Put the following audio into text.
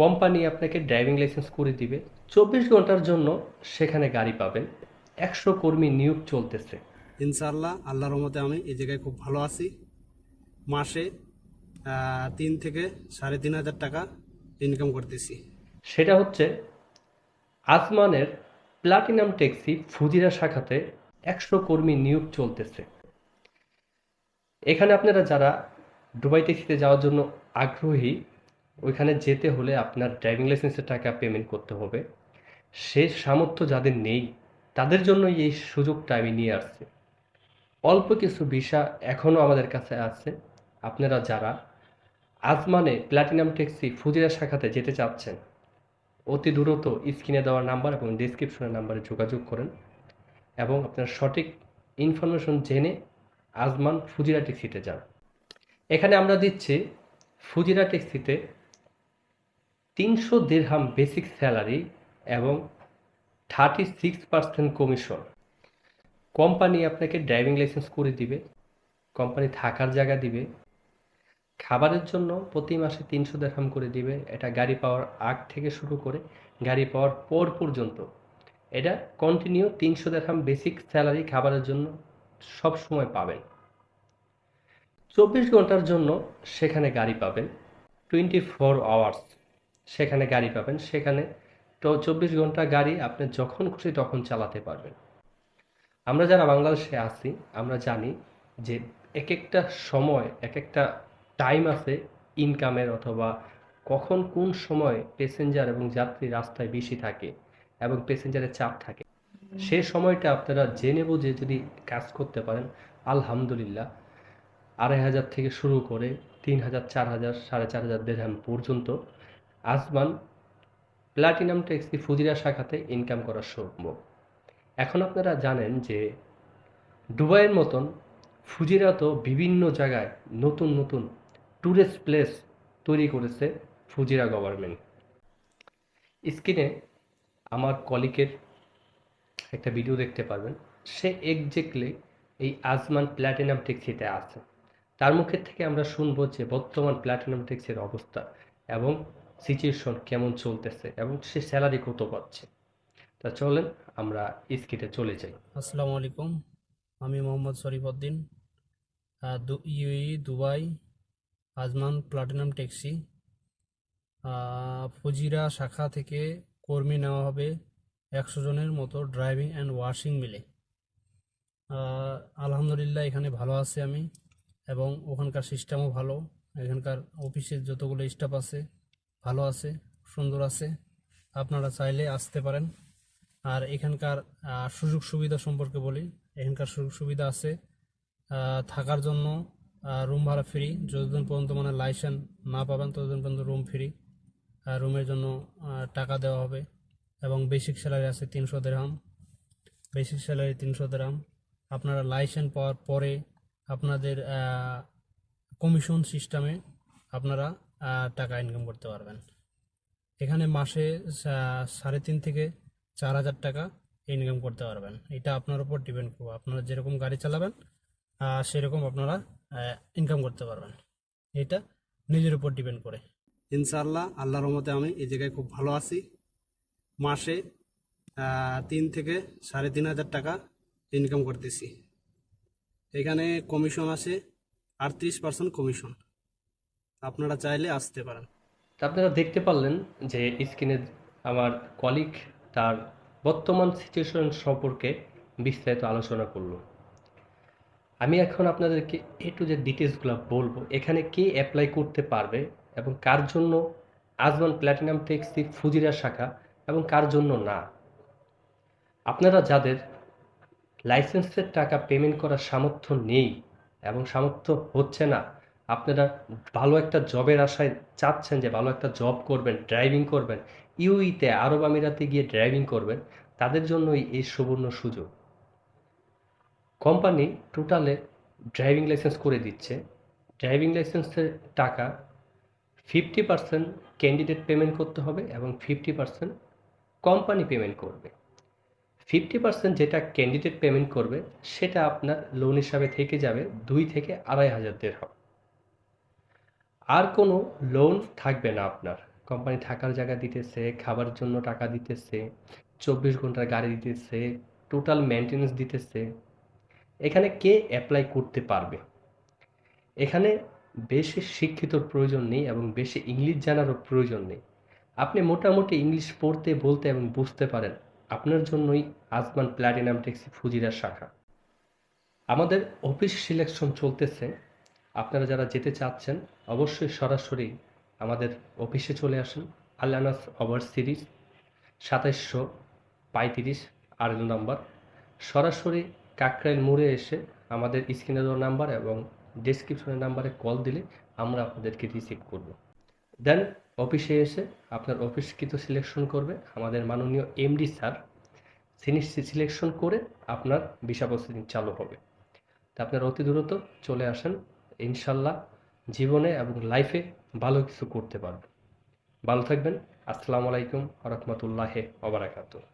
Company আপনাকে driving licence করে দিবে। চব্বিশ ঘণ্টার জন্য সেখানে গাড়ি পাবেন। একশো কর্মী নিয়োগ চলতেছে। ইনশাল্লাহ আল্লাহর রহমতে আমি এই জায়গায় খুব ভালো আছি। মাসে তিন থেকে সাড়ে তিন হাজার টাকা ইনকাম করতেছি। সেটা হচ্ছে আসমানের প্লাটিনাম ট্যাক্সি ফুজিরা শাখাতে একশো কর্মী নিয়োগ চলতেছে। এখানে আপনারা যারা দুবাই ট্যাক্সিতে যাওয়ার জন্য আগ্রহী ওইখানে যেতে হলে আপনার ড্রাইভিং লাইসেন্সের টাকা পেমেন্ট করতে হবে। সে সামর্থ্য যাদের নেই, তাদের জন্যই এই সুযোগটা আমি নিয়ে আসছি। অল্প কিছু ভিসা এখনও আমাদের কাছে আছে। আপনারা যারা আজমানে প্ল্যাটিনাম ট্যাক্সি ফুজিরা শাখাতে যেতে চাচ্ছেন, অতি দ্রুত স্ক্রিনে দেওয়া নাম্বার এবং ডিসক্রিপশনের নাম্বারে যোগাযোগ করেন এবং আপনার সঠিক ইনফরমেশন জেনে আজমান ফুজিরা ট্যাক্সিতে যান। এখানে আমরা দিচ্ছি ফুজিরা ট্যাক্সিতে তিনশো দেড়হাম বেসিক স্যালারি এবং thirty six percent commission company আপনাকে ড্রাইভিং লাইসেন্স করে দিবে, কোম্পানি থাকার জায়গা দিবে, খাবারের জন্য প্রতি মাসে তিনশো দেড়হাম করে দিবে, এটা গাড়ি পাওয়ার আগ থেকে শুরু করে গাড়ি পাওয়ার পর পর্যন্ত। এটা কন্টিনিউ তিনশো দেড়হাম বেসিক স্যালারি খাবারের জন্য সব সময় পাবেন। চব্বিশ ঘণ্টার জন্য সেখানে গাড়ি পাবেন টোয়েন্টি ফোর আওয়ার্স সেখানে গাড়ি পাবেন। সেখানে তো চব্বিশ ঘণ্টা গাড়ি আপনি যখন খুশি তখন চালাতে পারবেন। আমরা যারা বাংলাদেশে আছি, আমরা জানি যে এক একটা সময় এক একটা টাইম আছে ইনকামের অথবা কখন কোন সময় প্যাসেঞ্জার এবং যাত্রী রাস্তায় বেশি থাকে এবং প্যাসেঞ্জারের চাপ থাকে। সে সময়টা আপনারা জেনে বুঝে যদি কাজ করতে পারেন, আলহামদুলিল্লাহ, আড়াই হাজার থেকে শুরু করে তিন হাজার, চার হাজার, সাড়ে চার হাজার দেড়হাম পর্যন্ত আসমান, প্লাটিনাম ট্যাক্সি ফুজিরা শাখাতে ইনকাম করা সম্ভব? এখন আপনারা জানেন যে দুবাইয়ের মতন ফুজিরা তো বিভিন্ন জায়গায় নতুন নতুন ট্যুরিস্ট প্লেস তৈরি করেছে ফুজিরা গভর্নমেন্ট স্ক্রিনে আমার কলিকের একটা ভিডিও দেখতে পারবেন। সে এক্স্যাক্টলি এই আজমান প্ল্যাটিনাম ট্যাক্সিতে আছে। তার মুখের থেকে আমরা শুনব যে বর্তমান প্ল্যাটিনাম ট্যাক্সির অবস্থা এবং সিচুয়েশন কেমন চলতেছে এবং সে স্যালারি কত পাচ্ছে। তা চলেন আমরা স্কিটে চলে যাই। আসসালামু আলাইকুম আমি মোহাম্মদ শরীফউদ্দিন আহ, দু- UAE Dubai Ajman platinum taxi. Fujairah শাখা থেকে কর্মী নেওয়া হবে একশো জনের মতো ড্রাইভিং অ্যান্ড ওয়াশিং মিলে। আলহামদুলিল্লাহ এখানে ভালো আছি আমি এবং ওখানকার সিস্টেমও ভালো। এখানকার অফিসের যতগুলো স্টাফ আছে ভালো আছে, সুন্দর আছে। আপনারা চাইলে আসতে পারেন। আর এখানকার সুযোগ সুবিধা সম্পর্কে বলি। এখানকার সুযোগ সুবিধা আছে থাকার জন্য রুম ভাড়া ফ্রি যতদিন পর্যন্ত মানে লাইসেন্স না পাবেন, ততদিন পর্যন্ত রুম ফ্রি রুমের জন্য টাকা দেওয়া হবে। এবং বেসিক স্যালারি আছে তিনশো দেড়হাম বেসিক স্যালারি তিনশো দেড়হাম আপনারা লাইসেন্স পাওয়ার পরে আপনাদের কমিশন সিস্টেমে আপনারা টাকা ইনকাম করতে পারবেন। এখানে মাসে সাড়ে তিন থেকে চার হাজার টাকা ইনকাম করতে পারবেন। এটা আপনার উপর ডিপেন্ড করবে। আপনারা যেরকম গাড়ি চালাবেন সেরকম আপনারা ইনকাম করতে পারবেন। এটা নিজের উপর ডিপেন্ড করে। ইনশাআল্লাহ, আল্লাহর রহমতে আমি এই জায়গায় খুব ভালো আছি। মাসে তিন থেকে সাড়ে তিন হাজার টাকা ইনকাম করতেছি। এখানে কমিশন আছে আটত্রিশ পার্সেন্ট কমিশন আপনারা চাইলে আসতে পারেন। আপনারা দেখতে পারলেন যে স্ক্রিনে আমার কলিগ তার বর্তমান সিচুয়েশন সম্পর্কে বিস্তারিত আলোচনা করল। আমি এখন আপনাদেরকে এ টু যে ডিটেলসগুলো বলব। এখানে কে অ্যাপ্লাই করতে পারবে এবং কার জন্য আজমান প্ল্যাটিনাম ট্যাক্সি ফুজিরা শাখা এবং কার জন্য না। আপনারা যাদের লাইসেন্সের টাকা পেমেন্ট করার সামর্থ্য নেই এবং সামর্থ্য হচ্ছে না আপনারা ভালো একটা জবের আশায় চাচ্ছেন যে ভালো একটা জব করবেন ড্রাইভিং করবেন ইউইতে আরব আমিরাতে গিয়ে ড্রাইভিং করবেন, তাদের জন্যই এই সুবর্ণ সুযোগ। কোম্পানি টোটালে ড্রাইভিং লাইসেন্স করে দিচ্ছে। ড্রাইভিং লাইসেন্সের টাকা ফিফটি পার্সেন্ট ক্যান্ডিডেট পেমেন্ট করতে হবে এবং ফিফটি পার্সেন্ট কোম্পানি পেমেন্ট করবে। ফিফটি পার্সেন্ট যেটা ক্যান্ডিডেট পেমেন্ট করবে, সেটা আপনার লোন হিসাবে থেকে যাবে দুই থেকে আড়াই হাজার দেড় আর কোনো লোন থাকবে না আপনার। কোম্পানি থাকার জায়গা দিতেছে, খাবার জন্য টাকা দিতেছে, চব্বিশ ঘণ্টার গাড়ি দিতেছে টোটাল মেনটেনেন্স দিতেছে। এখানে কে অ্যাপ্লাই করতে পারবে? এখানে বেশি শিক্ষিতর প্রয়োজন নেই এবং বেশি ইংলিশ জানারও প্রয়োজন নেই। আপনি মোটামুটি ইংলিশ পড়তে, বলতে এবং বুঝতে পারেন। আপনার জন্যই আজমান প্ল্যাটিনাম ট্যাক্সি ফুজিরার শাখা। আমাদের অফিস সিলেকশন চলতেছে। আপনারা যারা যেতে চাচ্ছেন, অবশ্যই সরাসরি আমাদের অফিসে চলে আসেন। আল্লানাস ওভার সিরিজ সাতাইশশো পঁয়ত্রিশ আড়াই নাম্বার। সরাসরি কাকরাইল মোড়ে এসে আমাদের স্ক্রিনে দেওয়া নাম্বার এবং ডেসক্রিপশনের নাম্বারে কল দিলে আমরা আপনাদেরকে রিসিভ করব। দেন, অফিসে এসে আপনার অফিসকৃত সিলেকশন করবে আমাদের মাননীয় এমডি স্যার। সিলেকশন করে আপনার ভিসা প্রসেসিং চালু হবে। তা আপনার অতি দ্রুত চলে আসেন ইনশাল্লাহ জীবনে এবং লাইফে ভালো কিছু করতে পারবেন ভালো থাকবেন। আসসালামু আলাইকুম রহমতুল্লাহে ওবরাকাতুহ